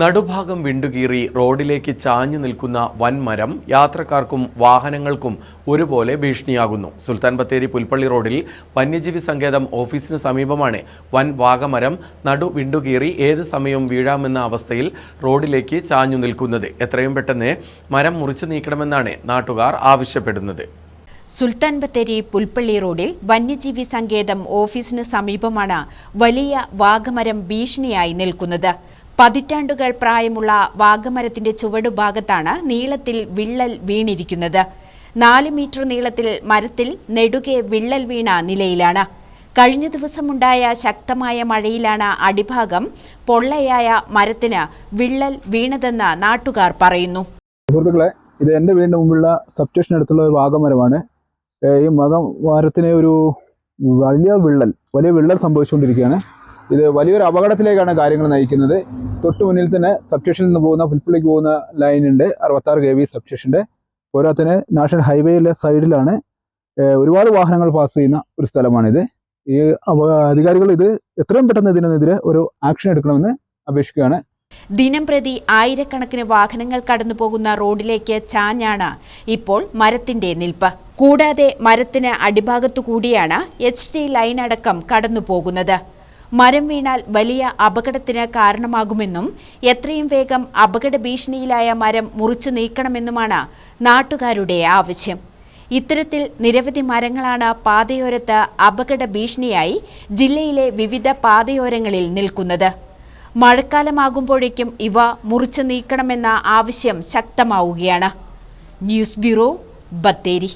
നടുഭാഗം വിണ്ടുകീറി റോഡിലേക്ക് ചാഞ്ഞു നിൽക്കുന്ന വൻമരം യാത്രക്കാർക്കും വാഹനങ്ങൾക്കും ഒരുപോലെ ഭീഷണിയാകുന്നു. സുൽത്താൻ ബത്തേരി പുൽപ്പള്ളി റോഡിൽ വന്യജീവി സങ്കേതം ഓഫീസിന് സമീപമാണ് വൻ വാഗമരം നടു വിണ്ടുകീറി ഏത് സമയവും വീഴാമെന്ന അവസ്ഥയിൽ റോഡിലേക്ക് ചാഞ്ഞു നിൽക്കുന്നത്. എത്രയും പെട്ടെന്ന് മരം മുറിച്ചു നീക്കണമെന്നാണ് നാട്ടുകാർ ആവശ്യപ്പെടുന്നത്. സുൽത്താൻ ബത്തേരി പുൽപ്പള്ളി റോഡിൽ വന്യജീവി സങ്കേതം ഓഫീസിന് സമീപമാണ് വലിയ വാഗമരം ഭീഷണിയായി നിൽക്കുന്നത്. പതിറ്റാണ്ടുകൾ പ്രായമുള്ള വാഗമരത്തിന്റെ ചുവടുഭാഗത്താണ് നീളത്തിൽ വിള്ളൽ വീണിരിക്കുന്നത്. നാല് മീറ്റർ നീളത്തിൽ മരത്തിൽ നെടുകെ വിള്ളൽ വീണ നിലയിലാണ്. കഴിഞ്ഞ ദിവസമുണ്ടായ ശക്തമായ മഴയിലാണ് അടിഭാഗം പൊള്ളയായ മരത്തിന് വിള്ളൽ വീണതെന്ന് നാട്ടുകാർ പറയുന്നു. സുഹൃത്തുക്കളെ ഇത് എന്റെ വീടിന്റെ മുമ്പുള്ള സബ്സ്റ്റേഷൻ അടുത്തുള്ള ഒരു വാഗമരമാണ്. ഈ മകം മരത്തിന് ഒരു വലിയ വിള്ളൽ വലിയ വിള്ളൽ സംഭവിച്ചുകൊണ്ടിരിക്കുകയാണ്. ഇത് വലിയൊരു അപകടത്തിലേക്കാണ് കാര്യങ്ങൾ നയിക്കുന്നത്. തൊട്ട് മുന്നിൽ തന്നെ സബ്സ്റ്റേഷനിൽ നിന്ന് പോകുന്ന പുൽപ്പള്ളിക്ക് പോകുന്ന ലൈനുണ്ട് അറുപത്താറ് കെ വി സബ്സ്റ്റേഷന്റെ പോരാത്തിന് നാഷണൽ ഹൈവേയിലെ സൈഡിലാണ് ഒരുപാട് വാഹനങ്ങൾ പാസ് ചെയ്യുന്ന ഒരു സ്ഥലമാണിത്. ഈ അധികാരികൾ ഇത് എത്രയും പെട്ടെന്ന് ഇതിനെതിരെ ഒരു ആക്ഷൻ എടുക്കണമെന്ന് അപേക്ഷിക്കുകയാണ്. ദിനം പ്രതി ആയിരക്കണക്കിന് വാഹനങ്ങൾ കടന്നുപോകുന്ന റോഡിലേക്ക് ചാഞ്ഞാണ് ഇപ്പോൾ മരത്തിന്റെ നിൽപ്പ്. കൂടാതെ മരത്തിന് അടിഭാഗത്തു കൂടിയാണ് എച്ച് ടി ലൈൻ അടക്കം കടന്നു പോകുന്നത്. മരം വീണാൽ വലിയ അപകടത്തിന് കാരണമാകുമെന്നും എത്രയും വേഗം അപകട ഭീഷണിയിലായ മരം മുറിച്ചു നീക്കണമെന്നുമാണ് നാട്ടുകാരുടെ ആവശ്യം. ഇത്തരത്തിൽ നിരവധി മരങ്ങളാണ് പാതയോരത്ത് അപകട ഭീഷണിയായി ജില്ലയിലെ വിവിധ പാതയോരങ്ങളിൽ നിൽക്കുന്നത്. മഴക്കാലമാകുമ്പോഴേക്കും ഇവ മുറിച്ചു നീക്കണമെന്ന ആവശ്യം ശക്തമാവുകയാണ്. News bureau Bathery.